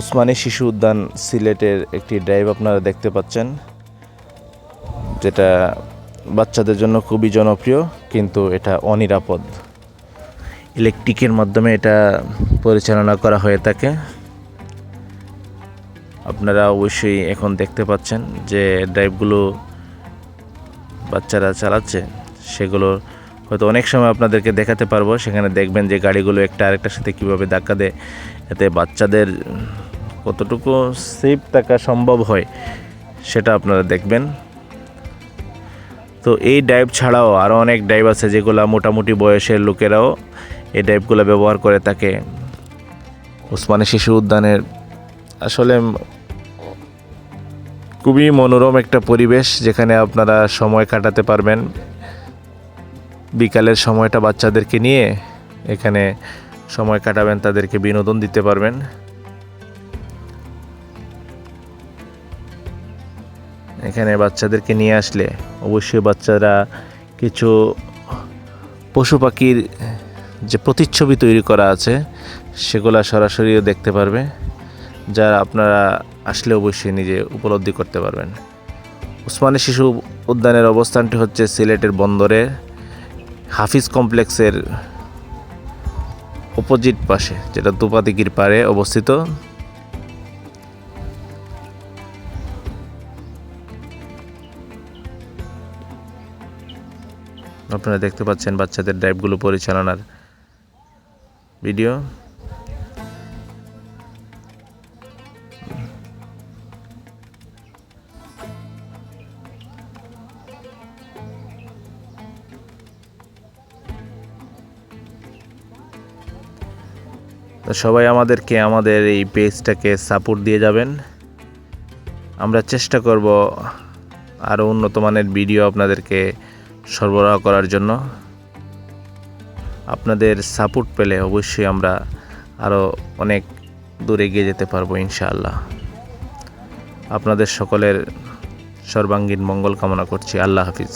উসমানী শিশু উদ্যান সিলেটের একটি ড্রাইভ আপনারা দেখতে পাচ্ছেন, যেটা বাচ্চাদের জন্য খুবই জনপ্রিয়, কিন্তু এটা অনিরাপদ। ইলেকট্রিকের মাধ্যমে এটা পরিচালনা করা হয়ে থাকে। আপনারা অবশ্যই এখন দেখতে পাচ্ছেন যে ড্রাইভগুলো বাচ্চারা চালাচ্ছে, সেগুলো হয়তো অনেক সময় আপনাদেরকে দেখাতে পারব। সেখানে দেখবেন যে গাড়িগুলো একটা আরেকটার সাথে কীভাবে ধাক্কা দেয়। এতে বাচ্চাদের কতটুকু সেফ থাকা সম্ভব হয়, সেটা আপনারা দেখবেন। তো এই ডাইভ ছাড়াও আরও অনেক ডাইভ আছে যেগুলো মোটামুটি বয়সের লোকেরাও এই ডাইভগুলো ব্যবহার করে থাকে। উসমানী শিশু উদ্যানের আসলে খুবই মনোরম একটা পরিবেশ যেখানে আপনারা সময় কাটাতে পারবেন। বিকালের সময়টা বাচ্চাদেরকে নিয়ে এখানে সময় কাটাবেন, তাদেরকে বিনোদন দিতে পারবেন। এখানে বাচ্চাদেরকে নিয়ে আসলে অবশ্যই বাচ্চারা কিছু পশু পাখির যে প্রতিচ্ছবি তৈরি করা আছে, সেগুলো সরাসরিও দেখতে পারবে, যা আপনারা আসলে অবশ্যই নিজে উপলব্ধি করতে পারবেন। উসমানী শিশু উদ্যানের অবস্থানটি হচ্ছে সিলেটের বন্দরে। হাফিজ কমপ্লেক্সের অপোজিট পাশে, যেটা দুপাতিকির পাড়ে অবস্থিত। আপনারা দেখতে পাচ্ছেন বাচ্চাদের ড্রাইভগুলো পরিচালনার ভিডিও। তো সবাই আমাদেরকে, আমাদের এই পেজটাকে সাপোর্ট দিয়ে যাবেন। আমরা চেষ্টা করব আরও উন্নত মানের ভিডিও আপনাদেরকে সরবরাহ করার জন্য। আপনাদের সাপোর্ট পেলে অবশ্যই আমরা আরও অনেক দূর এগিয়ে যেতে পারব, ইনশাআল্লাহ। আপনাদের সকলের সর্বাঙ্গীন মঙ্গল কামনা করছি। আল্লাহ হাফিজ।